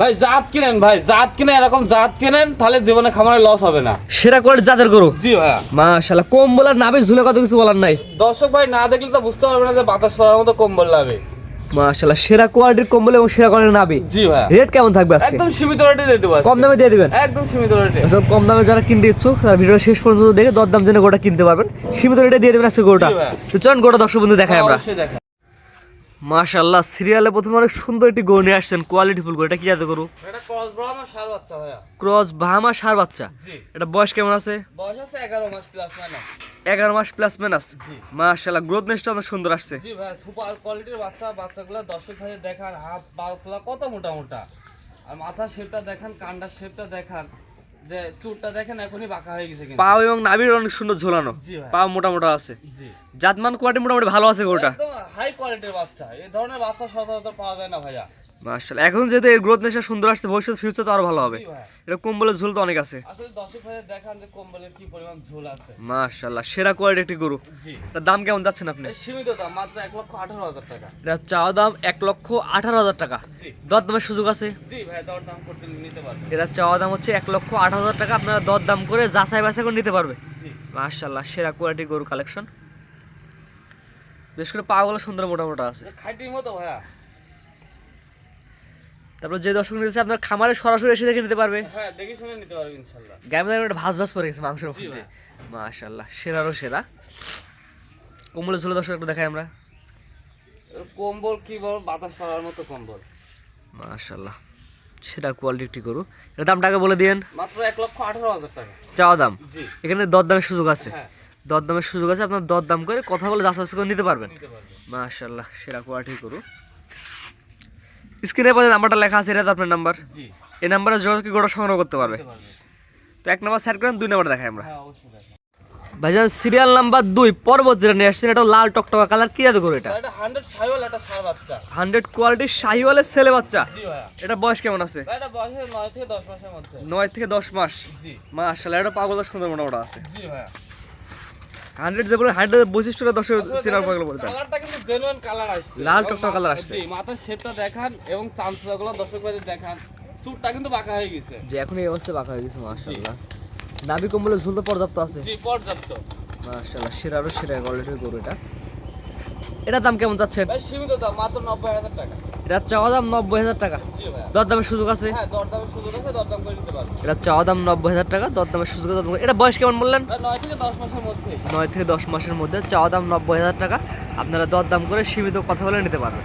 ভাই জাত কিনেন ভাই জাত কিনে এরকম জাত কিনেন তাহলে জীবনে খামারে লস হবে না। সেরা কোয়ালিটি জাতের গরু? জি ভাইয়া। মাশাআল্লাহ কম বলার নাবে ঝুলে কত কিছু বলার নাই। দর্শক ভাই না দেখলে তো বুঝতে পারবে না যে বাতাস পড়ার মতো কম্বল লাগবে মাশাআল্লাহ সেরা কোয়ালিটির কম্বল এবং সেরা কোয়ালিটির নাবে জি ভাইয়া। রেট কেমন থাকবে আজকে? একদম সীমিত রেটে দিয়ে দেবো। কম দামে দিয়ে দিবেন? একদম সীমিত রেটে একদম কম দামে যারা কিনতে ইচ্ছুক তারা ভিডিও শেষ পর্যন্ত দেখে দরদাম জেনে গোটা কিনতে পারবেন। সীমিত রেটে দিয়ে দেবেন আজকে গরুটা। জি তো চলুন গোটা দর্শক বন্ধু দেখাই আমরা। অবশ্যই দেখা মাশাআল্লাহ সিরিয়ালে প্রথমে অনেক সুন্দর একটি গরু নিয়ে আসছেন কোয়ালিটি ফুল গরু এটা কি জাতের গরু? এটা ক্রস আমার সার বাচ্চা ভাইয়া। ক্রস বাহামা সার বাচ্চা। জি। এটা বয়স কেমন আছে? বয়স আছে এগারো মাস প্লাস মাইনাস এগারো মাস প্লাস মাইনাস জি। মাশাআল্লাহ গ্রোথ নেসটা অনেক সুন্দর আসছে। জি ভাই সুপার কোয়ালিটির বাচ্চা বাচ্চাগুলো দর্শক ভাই দেখান হাত পাগুলা কত মোটা মোটা। আর মাথার শেপটা দেখান কান্ডার শেপটা দেখান। যে চুটটা দেখেন এখনই বাঁকা হয়ে গেছে কিন্তু। পাও এবং নাভির অনেক সুন্দর ঝোলানো। পা মোটা মোটা আছে। জি। জাতমান কোয়ালিটি মোটামুটি ভালো আছে গরুটা। হাই কোয়ালিটির বাচ্চা। এই ধরনের বাচ্চা সচরাচর পাওয়া যায় না ভাইয়া। মাশাআল্লাহ। এখন যেহেতু এর গ্রোথ নেশা সুন্দর আসছে ভবিষ্যৎ ফিউচার তো আরও ভালো হবে। এটা কম্বলের ঝোল তো অনেক আছে। আসলে দর্শক ভাই দেখান যে কম্বলের কি পরিমাণ ঝোল আছে। মাশাআল্লাহ। সেরা কোয়ালিটি একটি গরু। জি। দাম কেমন যাচ্ছেন আপনি? সীমিত দাম মাত্র এক লক্ষ আঠারো হাজার টাকা। এটা চাওয়া দাম এক লক্ষ আঠারো হাজার টাকা। জি। দর দামের সুযোগ আছে? জি ভাই দর দাম করতে নিতে পারবে এটা চাওয়া দাম হচ্ছে এক লক্ষ আঠারো হাজার টাকা আপনারা দর দাম করে যাচাই বাছাই করে নিতে পারবে। জি। মাশাআল্লাহ সেরা কোয়ালিটি গরু কালেকশন বেশ করে পাগুলো সুন্দর মোটা মোটা আছে এটা মতো ভাইয়া। তারপর যে দর্শক নিতেছে আপনার খামারে সরাসরি এসে দেখে নিতে পারবে। হ্যাঁ দেখে শুনে নিতে পারবে ইনশাল্লাহ গ্রামে একটা ভাজ ভাজ পড়ে গেছে মাংসের মধ্যে। মাশাআল্লাহ সেরারও সেরা। কম্বলের ঝোলে দর্শক একটু দেখাই আমরা। কম্বল কি বল? বাতাস পাওয়ার মতো কম্বল। মাশাআল্লাহ। সেরা কোয়ালিটি একটি গরু। এর দামটাকে বলে দিয়েন। মাত্র এক লক্ষ আঠারো হাজার টাকা। চাওয়া দাম? এখানে দরদামের সুযোগ আছে। হ্যাঁ। দরদামের সুযোগ আছে আপনার দরদাম করে কথা বলে যাচাই করে নিতে পারবেন। মাশাআল্লাহ সেরা কোয়ালিটি গরু। স্ক্রিনে পরে নাম্বারটা লেখা আছে এটা তো আপনার নাম্বার। এই নাম্বারে যোগাযোগ করে গোটা সংগ্রহ করতে পারবে। তো এক নাম্বার সেট করেন দুই নাম্বার দেখাই আমরা। হ্যাঁ ভাইজান সিরিয়াল নাম্বার দুই পর্বত যেটা নিয়ে আসছেন এটা লাল টকটকা কালার কি গরু এটা? হান্ড্রেড একটা সার বাচ্চা। হান্ড্রেড কোয়ালিটির শাহিওয়ালের ছেলে বাচ্চা। এটা বয়স কেমন আছে? ভাই, এটা বয়সে নয় থেকে দশ মাসের মধ্যে। নয় থেকে দশ মাস? জি। মাশাআল্লাহ এটা পাগল সুন্দর মোটামোটা আছে। জি ভাইয়া। হান্ড্রেড যে বলে হান্ড্রেড বৈশিষ্ট্যটা দশ চেনার পাগল বলতে কালারটা কিন্তু জেনুইন কালার আসছে। লাল টকটকা কালার আসছে। জি মাথার শেপটা দেখান এবং চামচুগুলো দর্শক ভাইদের দেখান। চুটটা কিন্তু বাঁকা হয়ে গেছে। যে এখন এই অবস্থায় বাঁকা হয়ে গেছে নাভি কম্বলের ঝুল তো পর্যাপ্ত আছে? জি পর্যাপ্ত। মাশাআল্লাহ সেরারও সেরা কোয়ালিটির গরু এটা। এটার দাম কেমন যাচ্ছে? ভাই সীমিত দাম মাত্র নব্বই হাজার টাকা। এটা চাওয়া দাম নব্বই হাজার টাকা? জি ভাইয়া দরদামের সুযোগ আছে? হ্যাঁ দরদামের সুযোগ আছে দরদাম করে নিতে পারবে। এটা চাওয়া দাম নব্বই হাজার টাকা দরদামের সুযোগ আছে, এটা বয়স কেমন বললেন? ভাই, নয় থেকে দশ মাসের মধ্যে। নয় থেকে দশ মাসের মধ্যে চাওয়া দাম নব্বই হাজার টাকা। আপনারা দরদাম করে সীমিত কথা বলে নিতে পারবেন।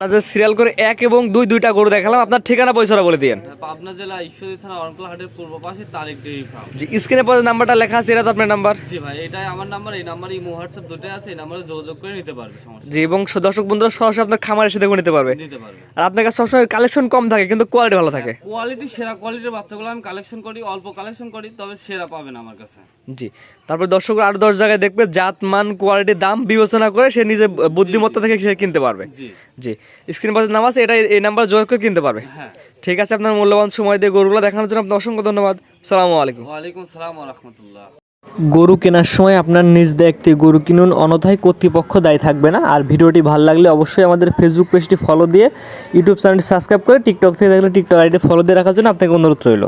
যে সিরিয়াল করে এক এবং দুই দুইটা গরু দেখালাম আপনার ঠিকানা পয়সাটা বলে দিয়েন। পাবনা জেলা ঈশ্বরী থানা অরণকুলা হাটের পূর্ব পাশে তারিক ডেইরি ফার্ম জি স্ক্রিনে পরে নাম্বারটা লেখা আছে এটা তো আপনার নাম্বার জি ভাই এটাই আমার নাম্বার এই নাম্বার এই হোয়াটসঅ্যাপ দুটোই আছে এই নাম্বারে যোগাযোগ করে নিতে পারবে সমস্যা জি এবং দর্শক বন্ধুরা সরাসরি আপনার খামার এসে দেখে নিতে পারবে। নিতে পারবে। আর আপনার কাছে সবসময় কালেকশন কম থাকে কিন্তু কোয়ালিটি ভালো থাকে। কোয়ালিটি সেরা কোয়ালিটির বাচ্চাগুলো আমি কালেকশন করি অল্প কালেকশন করি তবে সেরা পাবেন আমার কাছে। জি তারপর দর্শক আরও দশ জায়গায় দেখবে জাত মান কোয়ালিটি দাম বিবেচনা করে সে নিজে বুদ্ধিমত্তা থেকে সে কিনতে পারবে। জি। জি স্ক্রিন পাশে নাম আছে এটা এই নাম্বার যোগাযোগ করে কিনতে পারবে। হ্যাঁ। ঠিক আছে আপনার মূল্যবান সময় দিয়ে গরুগুলো দেখানোর জন্য আপনার অসংখ্য ধন্যবাদ। সালামু আলাইকুম। ওয়ালাইকুম সালাম রহমতুল্লাহ। গরু কেনার সময় আপনার নিজ দায়িত্বে গরু কিনুন অনথায় কর্তৃপক্ষ দায়ী থাকবে না। আর ভিডিওটি ভালো লাগলে অবশ্যই আমাদের ফেসবুক পেজটি ফলো দিয়ে ইউটিউব চ্যানেলটি সাবস্ক্রাইব করে টিকটক থেকে দেখলে টিকটক আইডি ফলো দিয়ে রাখার জন্য আপনাকে অনুরোধ রইল।